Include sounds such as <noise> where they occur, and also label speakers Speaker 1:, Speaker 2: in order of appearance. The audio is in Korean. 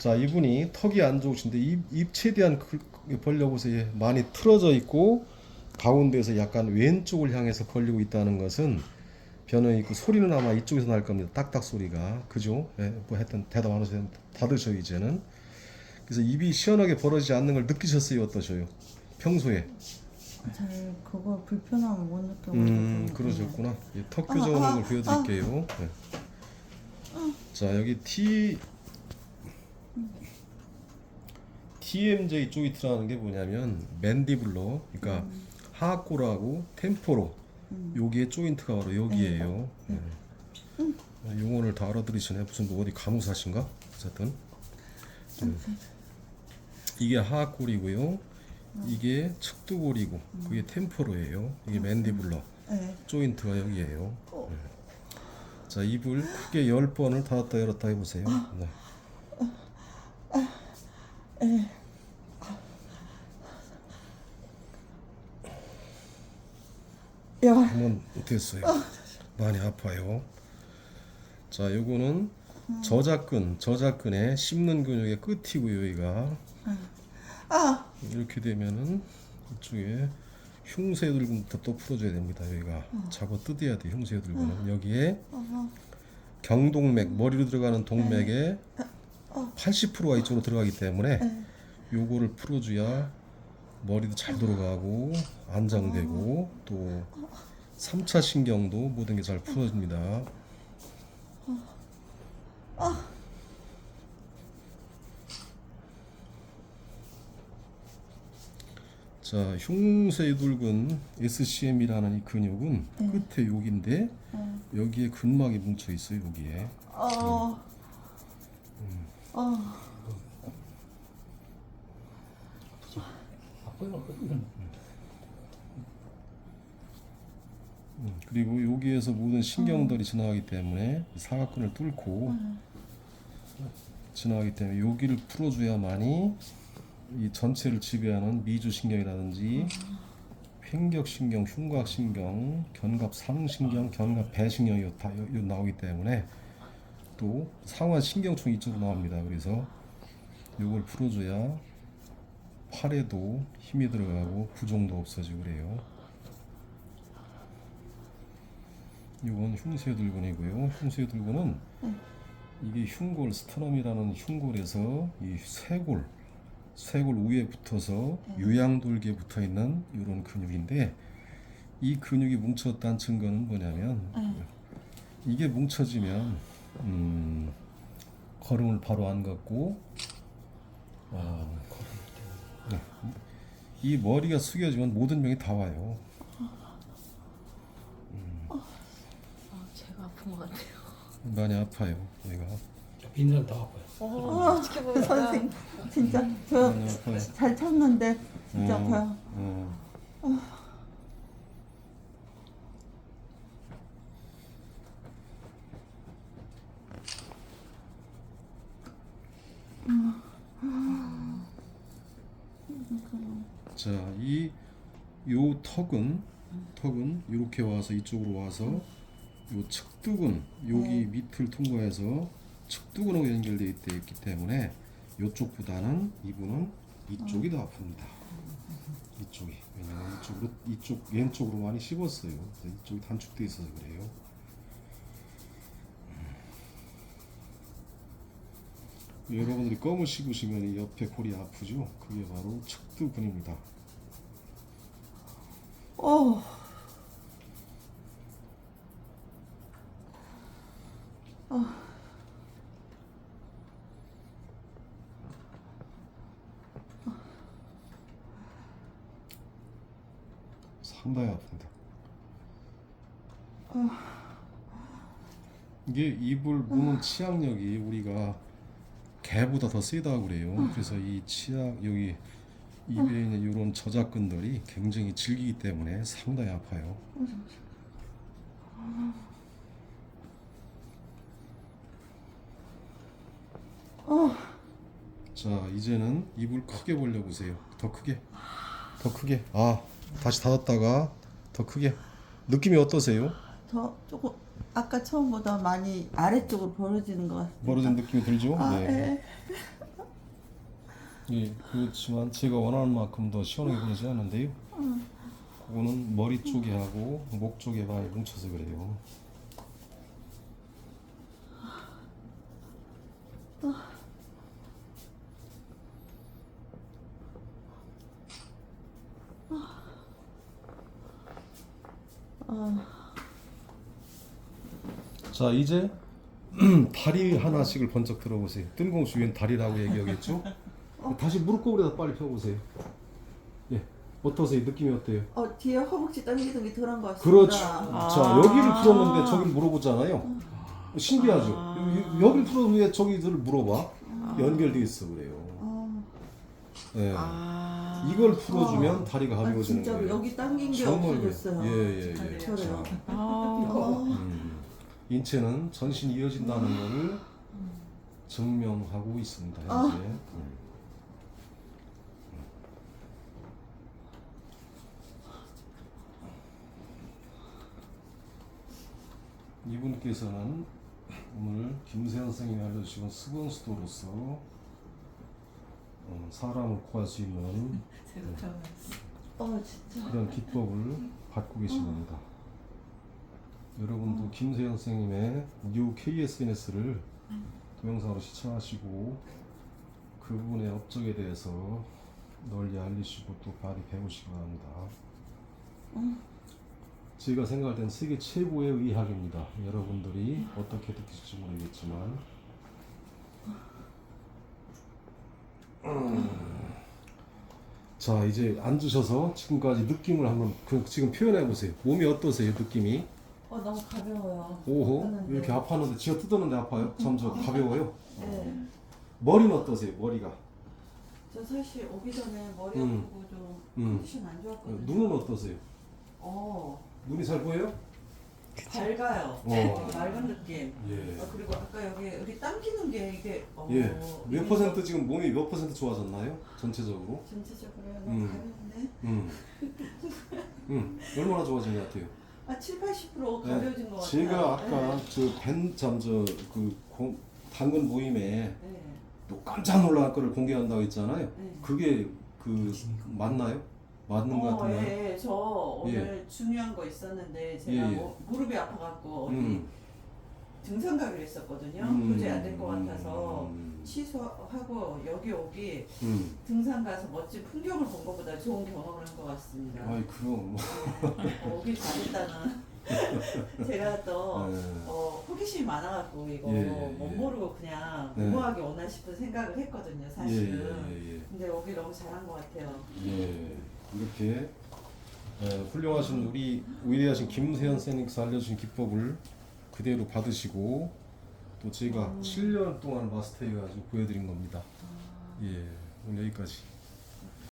Speaker 1: 자 이분이 턱이 안 좋으신데 입, 입 최대한 그- 벌려보세요. 많이 틀어져 있고 가운데에서 약간 왼쪽을 향해서 벌리고 있다는 것은 변형이 있고 소리는 아마 이쪽에서 날 겁니다. 딱딱 소리가 그죠? 예, 뭐 하여튼 대답 안 하세요. 닫으셔 이제는. 그래서 입이 시원하게 벌어지지 않는 걸 느끼셨어요 어떠셔요? 평소에?
Speaker 2: 잘 그거 불편함을 못 느껴가지고.
Speaker 1: 음 그러셨구나. 예, 턱 교정하는
Speaker 2: 아,
Speaker 1: 걸 보여드릴게요. 네. 자 여기 T TMJ 조이트라는 게 뭐냐면 맨디블러, 그러니까 하악골하고 템포로 여기에 조인트가 바로 여기에요. 네. 용어를 다 알아들으시네. 무슨 뭐 어디 가무사신가? 어쨌든 네. 이게 하악골이고요. 이게 측두골이고 그게 템포로예요. 이게 맨디블러.
Speaker 2: 네.
Speaker 1: 조인트가 여기에요. 네. 자 입을 크게 열 번을 닫았다 열었다 해보세요. 네.
Speaker 2: 야,
Speaker 1: 한번 됐어요. 많이 아파요. 자 요거는 저작근, 저작근의 씹는 근육의 끝이고요. 여기가
Speaker 2: 아,
Speaker 1: 이렇게 되면은 이쪽에 흉쇄 들근부터 또 풀어줘야 됩니다. 여기가 잡아 뜯어야 돼. 흉쇄 들근은 여기에 경동맥 머리로 들어가는 동맥 의 80%가 이쪽으로 들어가기 때문에 요거를 풀어줘야 머리도 잘 돌아가고 안정되고 또 3차 신경도 모든 게 잘 풀어집니다. 자, 흉쇄둘근 SCM이라는 이 근육은 끝에 여기인데 여기에 근막이 뭉쳐 있어요. 여기에.
Speaker 2: 어, 어,
Speaker 1: 음, 그리고 여기에서 모든 신경들이 지나가기 때문에 이 사각근을 뚫고 지나가기 때문에 여기를 풀어줘야만이 이 전체를 지배하는 미주신경이라든지 횡격신경, 흉곽신경, 견갑 상신경, 견갑 배신경이 요- 다 요- 요 나오기 때문에 또 상완 신경총이 이쪽으로 나옵니다. 그래서 요걸 풀어줘야 팔에도 힘이 들어가고 부종도 없어지고 그래요. 이건 흉쇄들근이고요. 흉쇄들근은 이게 흉골 스터넘이라는 흉골에서 이 쇄골 쇄골 위에 붙어서 유양돌기에 붙어 있는 이런 근육인데 이 근육이 뭉쳤다는 증거는 뭐냐면 이게 뭉쳐지면 음, 걸음을 바로 안 걷고 아, 네. 이 머리가 숙여지면 모든 병이 다 와요.
Speaker 2: 아, 제가 아픈 것 같아요.
Speaker 1: 많이 아파요. 얘가
Speaker 3: 비늘은 더 아파요.
Speaker 2: 어, 선생, 진짜 저
Speaker 1: 많이 아파요.
Speaker 2: 잘 참는데 진짜
Speaker 1: 음,
Speaker 2: 아파요.
Speaker 1: 음. 자, 이 요 턱은 턱은 이렇게 와서 이쪽으로 와서 요 측두근 여기 밑을 통과해서 측두근하고 연결되어 있- 있기 때문에 이쪽보다는 이분은 이쪽이 더 아픕니다. 이쪽이 왜냐면 이쪽으로 이쪽 왼쪽으로 많이 씹었어요. 이쪽이 단축돼 있어서 그래요. 여러분들이 껌을 씹으시면 이 옆에 골이 아프죠? 그게 바로 측두근입니다.
Speaker 2: 어,
Speaker 1: 상당히 아픕니다. 이게 입을 무는 치악력이 우리가 개보다 더 세다고 그래요. 그래서 이 치악 여기 입에 있는 이런 저작근들이 굉장히 질기기 때문에 상당히 아파요. 자 이제는 입을 크게 벌려 보세요. 더 크게, 더 크게. 아 다시 닫았다가 더 크게. 느낌이 어떠세요?
Speaker 2: 저 조금 아까 처음보다 많이 아래쪽으로 벌어지는 것 같아요.
Speaker 1: 벌어진 느낌이 들죠?
Speaker 2: 아,
Speaker 1: 네.
Speaker 2: 예.
Speaker 1: 예, 그렇지만 제가 원하는 만큼 더 시원하게 보내지 않는데요. 그거는 머리 쪽에 하고 목 쪽에 많이 뭉쳐서 그래요. 자 이제 <clears throat> 다리 하나씩을 번쩍 들어보세요. 뜬금없이 웬 다리라고 얘기하겠죠? 다시 무릎 꿇으려다 빨리 펴보세요. 예, 어떠세요? 느낌이 어때요?
Speaker 2: 어 뒤에 허벅지 당기는 게 덜한 것 같습니다.
Speaker 1: 그렇죠.
Speaker 2: 아.
Speaker 1: 자 여기를 풀었는데 저기를 물어보잖아요. 신기하죠. 여- 여기를 풀었는데 왜 저기를 물어봐? 연결돼 있어 그래요.
Speaker 2: 아,
Speaker 1: 예.
Speaker 3: 아.
Speaker 1: 이걸 풀어주면 다리가
Speaker 2: 아
Speaker 1: 가벼워지는
Speaker 2: 진짜로
Speaker 1: 거예요.
Speaker 2: 여기 당긴 게
Speaker 1: 정말
Speaker 2: 없어졌어요.
Speaker 1: 예 예 예.
Speaker 2: 저래요.
Speaker 1: 자,
Speaker 3: 아.
Speaker 2: 어.
Speaker 1: 음, 인체는 전신이 이어진다는 것을 증명하고 있습니다. 현재.
Speaker 2: 아.
Speaker 1: 음. 이분께서는 오늘 김세현 선생님이 알려주신 수건수도로서 어, 사람을 구할 수 있는
Speaker 2: 어 진짜.
Speaker 1: 그런 기법을 갖고 계신 겁니다. 여러분도 김세현 선생님의 뉴 KSNS를 동영상으로 시청하시고 그분의 업적에 대해서 널리 알리시고 또 많이 배우시기 바랍니다. 제가 생각할 땐 세계 최고의 의학입니다. 여러분들이 어떻게 느끼실지 모르겠지만 자 이제 앉으셔서 지금까지 느낌을 한번 그, 지금 표현해 보세요. 몸이 어떠세요? 느낌이?
Speaker 2: 어 너무 가벼워요.
Speaker 1: 오호
Speaker 2: 아팠는데.
Speaker 1: 이렇게 아팠는데 지가 뜯었는데 아파요? 점점 가벼워요?
Speaker 2: 네.
Speaker 1: 머리는 어떠세요? 머리가?
Speaker 2: 저 사실 오기 전에 머리
Speaker 1: 음.
Speaker 2: 아프고 좀
Speaker 1: 음.
Speaker 2: 컨디션 안 좋았거든요.
Speaker 1: 눈은 어떠세요?
Speaker 2: 어
Speaker 1: 눈이 잘 보여요?
Speaker 2: 밝아요.
Speaker 1: 어. <laughs>
Speaker 2: 어, 맑은 느낌.
Speaker 1: 예.
Speaker 2: 아, 그리고 아까 여기 여기 당기는 게 이게 어,
Speaker 1: 예.
Speaker 2: 이게
Speaker 1: 몇 퍼센트 지금 몸이 몇 퍼센트 좋아졌나요? 전체적으로?
Speaker 2: 전체적으로
Speaker 1: 음.
Speaker 2: 너무 가볍네.
Speaker 1: 음. 음. 얼마나 좋아진 것 같아요?
Speaker 2: 아 7, 80%
Speaker 1: 네.
Speaker 2: 가벼워진 것 같아요.
Speaker 1: 제가 아까 저벤참저그 당근 모임에
Speaker 2: 네.
Speaker 1: 또 깜짝 놀랄 거를 공개한다고 했잖아요.
Speaker 2: 네.
Speaker 1: 그게 그 맞나요? 맞는 것
Speaker 2: 어,
Speaker 1: 같은가요?
Speaker 2: 예, 저 오늘 중요한 거 있었는데 제가
Speaker 1: 예, 예.
Speaker 2: 뭐 무릎이 아파갖고 어디
Speaker 1: 음.
Speaker 2: 등산 가기로 했었거든요.
Speaker 1: 음.
Speaker 2: 도저히 안 될 것 같아서
Speaker 1: 음.
Speaker 2: 취소하고 여기 오기
Speaker 1: 음.
Speaker 2: 등산 가서 멋진 풍경을 본 것보다 좋은 경험을 한 것 같습니다.
Speaker 1: 아이 그럼 뭐.
Speaker 2: 어, 오길 잘했다는 <laughs> 제가 또
Speaker 1: 네.
Speaker 2: 어, 호기심이 많아갖고 이거
Speaker 1: 예, 예,
Speaker 2: 못
Speaker 1: 예.
Speaker 2: 모르고 그냥
Speaker 1: 네.
Speaker 2: 무모하게 오나 싶은 생각을 했거든요 사실은
Speaker 1: 예,
Speaker 2: 근데 오기 너무 잘한 것 같아요
Speaker 1: 예, 예. 예. 이렇게 예, 훌륭하신 우리 위대하신 김세현 선생님께서 알려주신 기법을 그대로 받으시고 또 제가 7년 동안 마스터해가지고 보여드린 겁니다. 예, 오늘 여기까지.